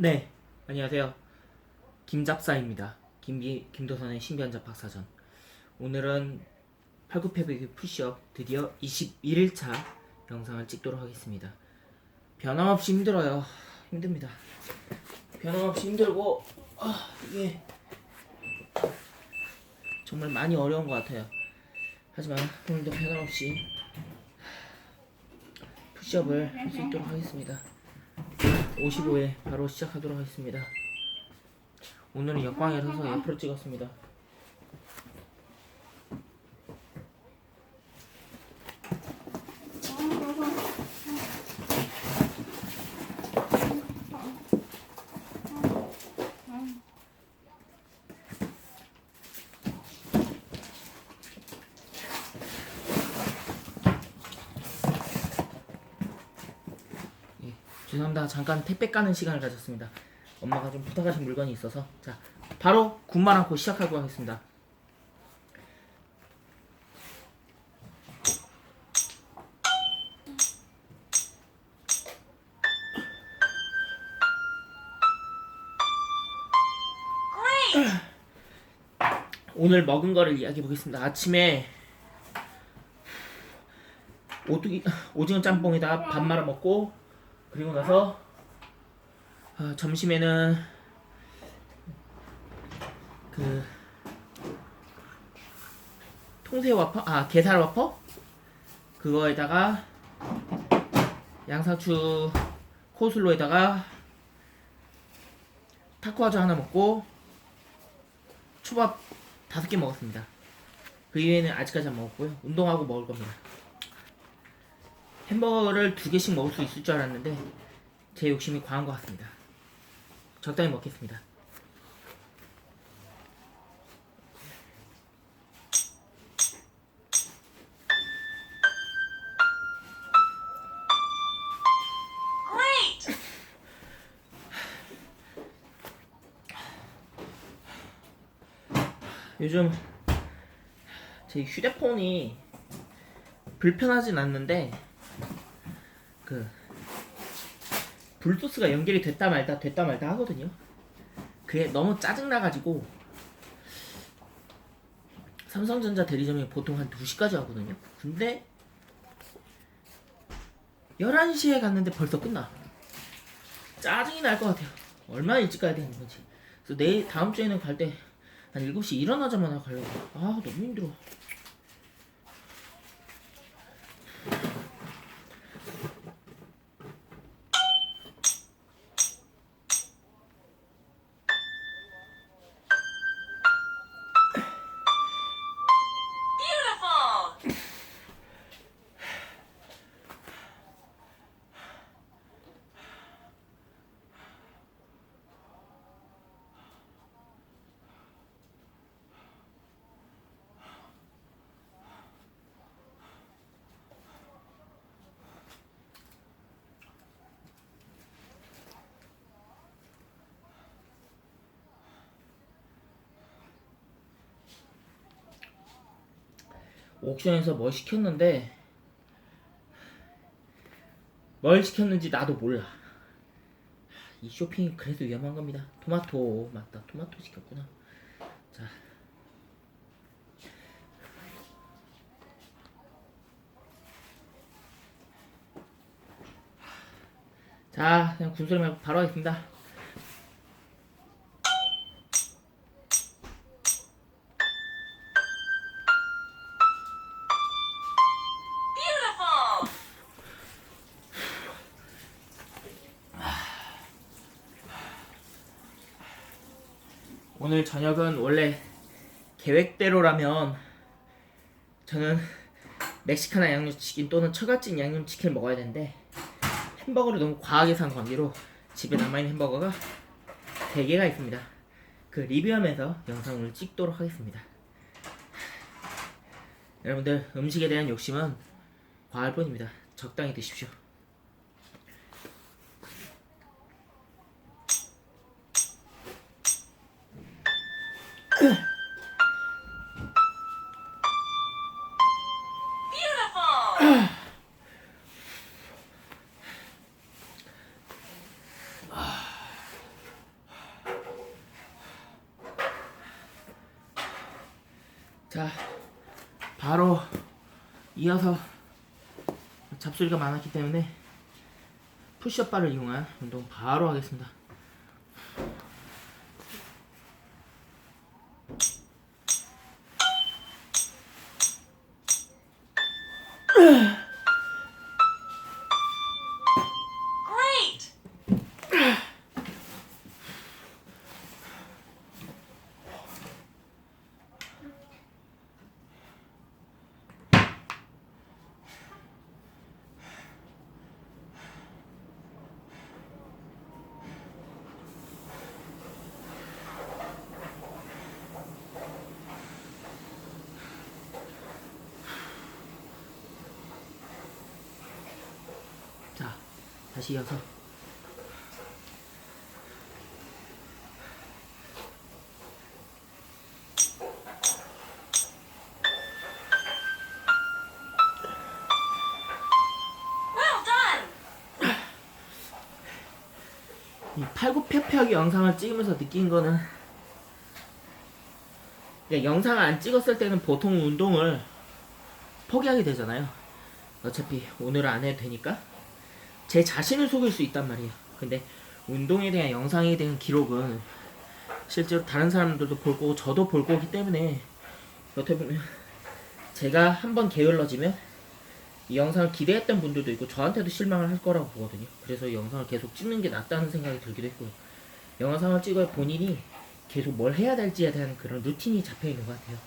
네, 안녕하세요. 김잡사입니다. 김기, 김도선의 신비한자 박사전. 오늘은 팔굽혀펴기 푸시업 드디어 21일차 영상을 찍도록 하겠습니다. 변함없이 힘들어요. 힘듭니다. 변함없이 힘들고 아, 이게 정말 많이 어려운 것 같아요. 하지만 오늘도 변함없이 푸시업을 할 수 있도록 하겠습니다. 55회 바로 시작하도록 하겠습니다. 오늘은 역광에 서서 옆으로 찍었습니다. 죄송합니다. 잠깐 택배 까는 시간을 가졌습니다. 엄마가 좀 부탁하신 물건이 있어서 자 바로 군말 않고 시작하고 하겠습니다. 오늘 먹은 거를 이야기해 보겠습니다. 아침에 오뚜기 오징어 짬뽕에다 밥 말아 먹고 그리고 나서 어, 점심에는 그 통새 와퍼 아 게살 와퍼 그거에다가 양상추 코슬로에다가 타코와즈 하나 먹고 초밥 다섯 개 먹었습니다. 그 이외에는 아직까지 안 먹었고요. 운동하고 먹을 겁니다. 햄버거를 두 개씩 먹을 수 있을 줄 알았는데 제 욕심이 과한 것 같습니다. 적당히 먹겠습니다. 요즘 제 휴대폰이 불편하진 않는데 그 블루투스가 연결이 됐다 말다 됐다 말다 하거든요. 그게 너무 짜증나가지고 삼성전자 대리점이 보통 한 2시까지 하거든요. 근데 11시에 갔는데 벌써 끝나. 짜증이 날 것 같아요. 얼마나 일찍 가야 되는 건지. 그래서 내일 다음 주에는 갈 때 한 7시 일어나자마자 가려고. 아, 너무 힘들어. 옥션에서 뭘 시켰는데 뭘 시켰는지 나도 몰라. 이 쇼핑이 그래도 위험한 겁니다. 토마토 맞다. 토마토 시켰구나. 자. 자, 그냥 군소리 말고 바로 하겠습니다. 오늘 저녁은 원래 계획대로라면 저는 멕시카나 양념치킨 또는 처갓집 양념치킨을 먹어야 되는데 햄버거를 너무 과하게 산 관계로 집에 남아있는 햄버거가 3개가 있습니다. 그 리뷰하면서 영상을 찍도록 하겠습니다. 여러분들 음식에 대한 욕심은 과할 뿐입니다. 적당히 드십시오. 자, 바로 이어서 잡소리가 많았기 때문에 푸시업 바를 이용한 운동 바로 하겠습니다. 다시 이어서! 이 팔굽혀펴기 영상을 찍으면서 느낀 거는 영상을 안 찍었을 때는 보통 운동을 포기하게 되잖아요. 어차피 오늘은 안 해도 되니까 제 자신을 속일 수 있단 말이에요. 근데 운동에 대한 영상에 대한 기록은 실제로 다른 사람들도 볼 거고 저도 볼 거기 때문에 어떻게 보면 제가 한번 게을러지면 이 영상을 기대했던 분들도 있고 저한테도 실망을 할 거라고 보거든요. 그래서 이 영상을 계속 찍는 게 낫다는 생각이 들기도 했고요. 영상을 찍어야 본인이 계속 뭘 해야 될지에 대한 그런 루틴이 잡혀 있는 것 같아요.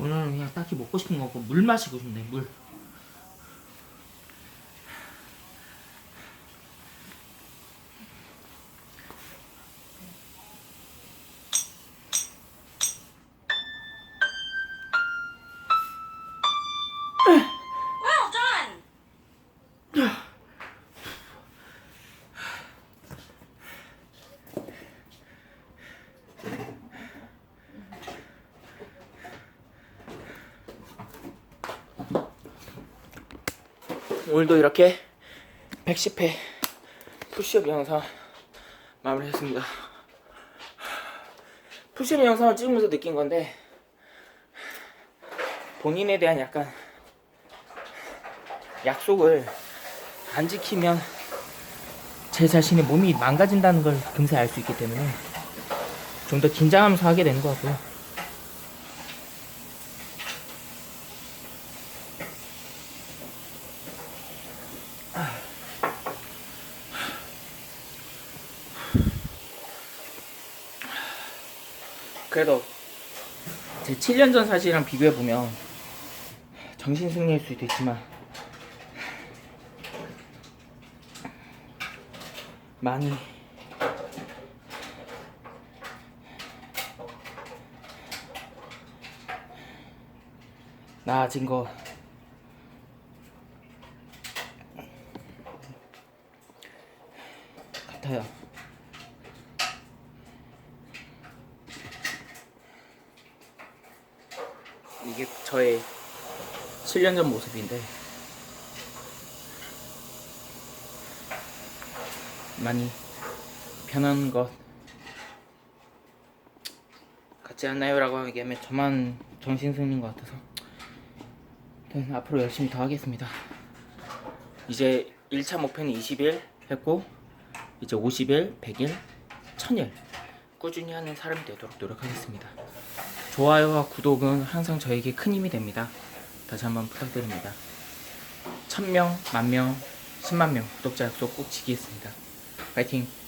오늘은 그냥 딱히 먹고 싶은 거 없고 물 마시고 싶네 물. 오늘도 이렇게 110회 푸시업 영상 마무리했습니다. 푸시업 영상을 찍으면서 느낀 건데 본인에 대한 약간 약속을 안 지키면 제 자신의 몸이 망가진다는 걸 금세 알 수 있기 때문에 좀 더 긴장하면서 하게 되는 것 같고요. 그래도 제 7년 전 사실이랑 비교해 보면 정신 승리일 수도 있지만 많이 나아진 거 같아요. 저의 7년 전 모습인데 많이 변한 것 같지 않나요? 라고 얘기하면 저만 정신승리인 것 같아서 아무튼 앞으로 열심히 더 하겠습니다 이제 1차 목표는 20일 했고 이제 50일, 100일, 1000일 꾸준히 하는 사람이 되도록 노력하겠습니다. 좋아요와 구독은 항상 저에게 큰 힘이 됩니다. 다시 한번 부탁드립니다. 1000명, 만명, 10만 명 구독자 약속 꼭 지키겠습니다. 파이팅!